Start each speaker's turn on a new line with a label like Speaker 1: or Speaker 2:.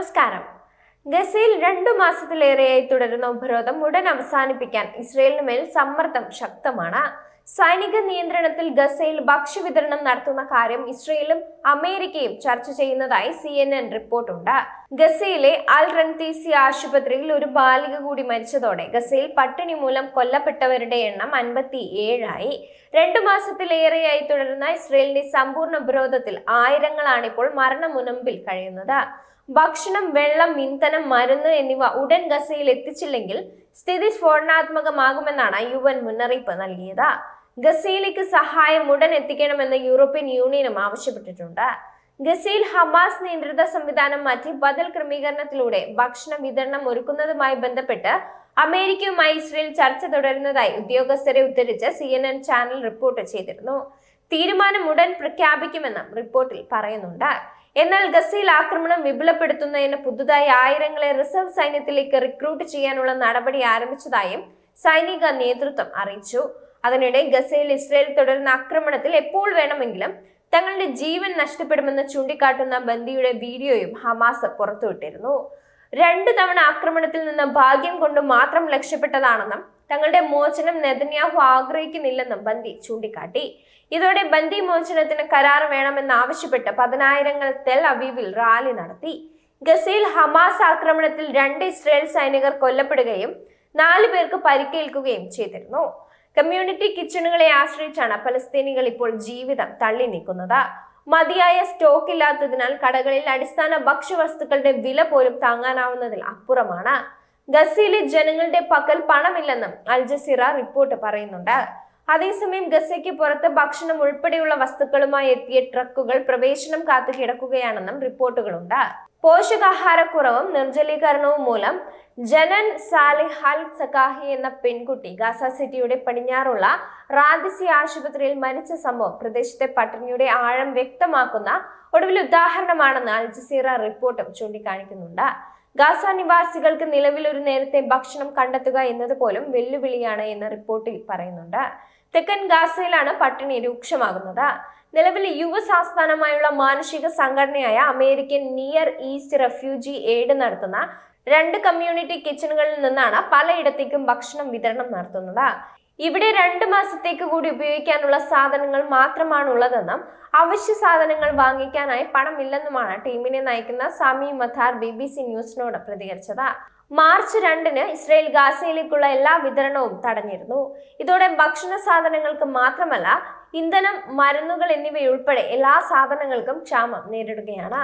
Speaker 1: നമസ്കാരം. ഗസയിൽ രണ്ടു മാസത്തിലേറെയായി തുടരുന്ന ഉപരോധം ഉടൻ അവസാനിപ്പിക്കാൻ ഇസ്രയേലിന് മേൽ സമ്മർദ്ദം ശക്തമാണ്. സൈനിക നിയന്ത്രണത്തിൽ ഗസയിൽ ഭക്ഷ്യവിതരണം നടത്തുന്ന കാര്യം ഇസ്രയേലും അമേരിക്കയും ചർച്ച ചെയ്യുന്നതായി സി എൻ എൻ റിപ്പോർട്ടുണ്ട്. ഗസയിലെ അൽ റൺതീസി ആശുപത്രിയിൽ ഒരു ബാലിക കൂടി മരിച്ചതോടെ ഗസയിൽ പട്ടിണി മൂലം കൊല്ലപ്പെട്ടവരുടെ എണ്ണം അൻപത്തി ഏഴായി രണ്ടു മാസത്തിലേറെയായി തുടരുന്ന ഇസ്രയേലിന്റെ സമ്പൂർണ ഉപരോധത്തിൽ ആയിരങ്ങളാണ് ഇപ്പോൾ മരണമുനമ്പിൽ കഴിയുന്നത്. ഭക്ഷണം വെള്ളം ഇന്ധനം മരുന്ന് എന്നിവ ഉടൻ ഗസയിൽ എത്തിച്ചില്ലെങ്കിൽ സ്ഥിതി സ്ഫോടനാത്മകമാകുമെന്നാണ് യു എൻ മുന്നറിയിപ്പ് നൽകിയത്. ഗസയിലേക്ക് സഹായം ഉടൻ എത്തിക്കണമെന്ന് യൂറോപ്യൻ യൂണിയനും ആവശ്യപ്പെട്ടിട്ടുണ്ട്. ഗസയിൽ ഹമാസ് നിയന്ത്രിത സംവിധാനം മാറ്റി ബദൽ ക്രമീകരണത്തിലൂടെ ഭക്ഷണ വിതരണം ഒരുക്കുന്നതുമായി ബന്ധപ്പെട്ട് അമേരിക്കയുമായി ഇസ്രയേൽ ചർച്ച തുടരുന്നതായി ഉദ്യോഗസ്ഥരെ ഉദ്ധരിച്ച് C N N channel report ചെയ്തിരുന്നു. തീരുമാനം ഉടൻ പ്രഖ്യാപിക്കുമെന്നും റിപ്പോർട്ടിൽ പറയുന്നുണ്ട്. എന്നാൽ ഗസയിൽ ആക്രമണം വിപുലപ്പെടുത്തുന്നതിന് പുതുതായി ആയിരങ്ങളെ റിസർവ് സൈന്യത്തിലേക്ക് റിക്രൂട്ട് ചെയ്യാനുള്ള നടപടി ആരംഭിച്ചതായും സൈനിക നേതൃത്വം അറിയിച്ചു. അതിനിടെ ഗസയിൽ ഇസ്രയേൽ തുടരുന്ന ആക്രമണത്തിൽ എപ്പോൾ വേണമെങ്കിലും തങ്ങളുടെ ജീവൻ നഷ്ടപ്പെടുമെന്ന് ചൂണ്ടിക്കാട്ടുന്ന ബന്ദിയുടെ വീഡിയോയും ഹമാസ് പുറത്തുവിട്ടിരുന്നു രണ്ടു തവണ ആക്രമണത്തിൽ നിന്ന് ഭാഗ്യം കൊണ്ട് മാത്രം ലക്ഷ്യപ്പെട്ടതാണെന്നും തങ്ങളുടെ മോചനം നെതന്യാഹു ആഗ്രഹിക്കുന്നില്ലെന്നും ബന്ദി ചൂണ്ടിക്കാട്ടി. ഇതോടെ ബന്ദി മോചനത്തിന് കരാർ വേണമെന്നാവശ്യപ്പെട്ട് പതിനായിരങ്ങൾ തെൽ അവീവിൽ റാലി നടത്തി. ഗസയിൽ ഹമാസ് ആക്രമണത്തിൽ രണ്ട് ഇസ്രയേൽ സൈനികർ കൊല്ലപ്പെടുകയും നാലു പേർക്ക് പരിക്കേൽക്കുകയും ചെയ്തിരുന്നു. കമ്മ്യൂണിറ്റി കിച്ചണുകളെ ആശ്രയിച്ചാണ് ഫലസ്തീനികൾ ഇപ്പോൾ ജീവിതം തള്ളി നീക്കുന്നത്. മതിയായ സ്റ്റോക്ക് ഇല്ലാത്തതിനാൽ കടകളിൽ അടിസ്ഥാന ഭക്ഷ്യവസ്തുക്കളുടെ വില പോലും താങ്ങാനാവുന്നതിൽ അപ്പുറമാണ്. ഗസയിലെ ജനങ്ങളുടെ പക്കൽ പണമില്ലെന്നും അൽ ജസീറ റിപ്പോർട്ട് പറയുന്നുണ്ട്. അതേസമയം ഗസയ്ക്ക് പുറത്ത് ഭക്ഷണം ഉൾപ്പെടെയുള്ള വസ്തുക്കളുമായി എത്തിയ ട്രക്കുകൾ പ്രവേശനം കാത്തു കിടക്കുകയാണെന്നും റിപ്പോർട്ടുകളുണ്ട്. പോഷകാഹാരക്കുറവും നിർജലീകരണവും മൂലം ജനൻ സാലിഹൽ സക്കാഹി എന്ന പെൺകുട്ടി ഗാസ സിറ്റിയുടെ പടിഞ്ഞാറുള്ള റാദിസി ആശുപത്രിയിൽ മരിച്ച സംഭവം പ്രദേശത്തെ പട്ടിണിയുടെ ആഴം വ്യക്തമാക്കുന്ന ഒടുവിൽ ഉദാഹരണമാണെന്ന് അൽ ജസീറ റിപ്പോർട്ടും ചൂണ്ടിക്കാണിക്കുന്നുണ്ട്. ഗാസ നിവാസികൾക്ക് നിലവിൽ ഒരു നേരത്തെ ഭക്ഷണം കണ്ടെത്തുക എന്നത് പോലും വെല്ലുവിളിയാണ് എന്ന് റിപ്പോർട്ടിൽ പറയുന്നുണ്ട്. തെക്കൻ ഗാസയിലാണ് പട്ടിണി രൂക്ഷമാകുന്നത്. നിലവിൽ യു എസ് ആസ്ഥാനമായുള്ള മാനുഷിക സംഘടനയായ American Near East Refugee Aid നടത്തുന്ന രണ്ട് കമ്മ്യൂണിറ്റി കിച്ചണുകളിൽ നിന്നാണ് പലയിടത്തേക്കും ഭക്ഷണം വിതരണം നടത്തുന്നത്. ഇവിടെ രണ്ട് മാസത്തേക്ക് കൂടി ഉപയോഗിക്കാനുള്ള സാധനങ്ങൾ മാത്രമാണ് ഉള്ളതെന്നും അവശ്യ സാധനങ്ങൾ വാങ്ങിക്കാനായി പണമില്ലെന്നുമാണ് ടീമിനെ നയിക്കുന്ന Sami Mathar B B C ന്യൂസിനോട് പ്രതികരിച്ചത്. മാർച്ച് രണ്ടിന് ഇസ്രയേൽ ഗാസയിലേക്കുള്ള എല്ലാ വിതരണവും തടഞ്ഞിരുന്നു. ഇതോടെ ഭക്ഷണ സാധനങ്ങൾക്ക് മാത്രമല്ല ഇന്ധനം മരുന്നുകൾ എന്നിവയുൾപ്പെടെ എല്ലാ സാധനങ്ങൾക്കും ക്ഷാമം നേരിടുകയാണ്.